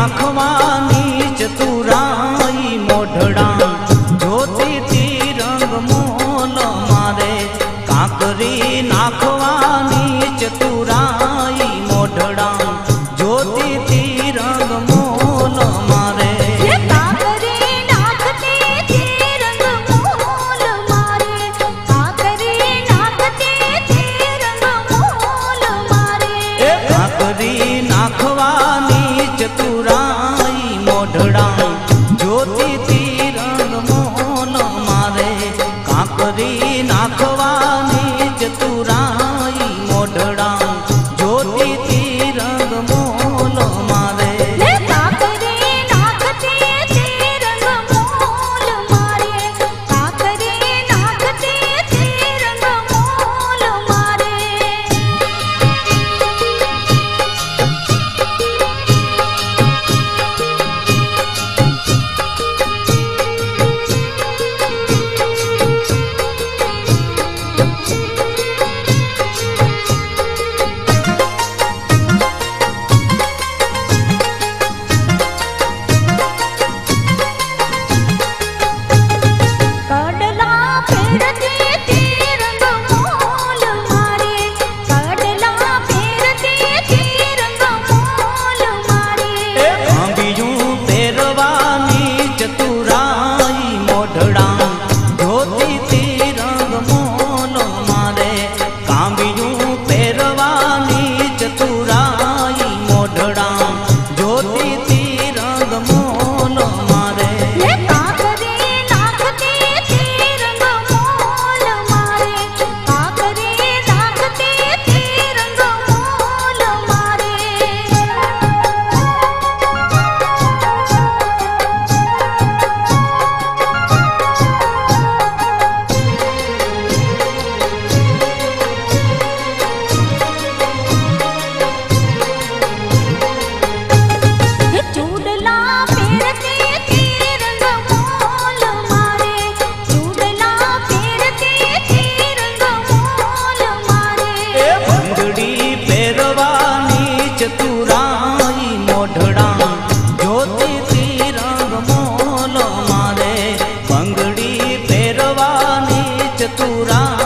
આંખમાં ચતુરાઈ તુરાઈ મોઢડા જોતી તી રંગ મોલ મારે. કાંકરી નાખવાની ચતુરા ન મારે કાંકરી चतुरा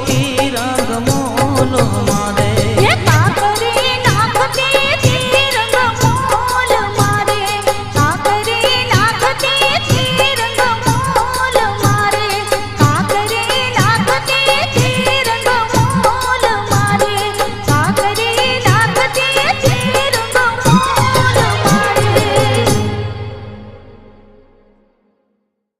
ગોપી રંગ મોલો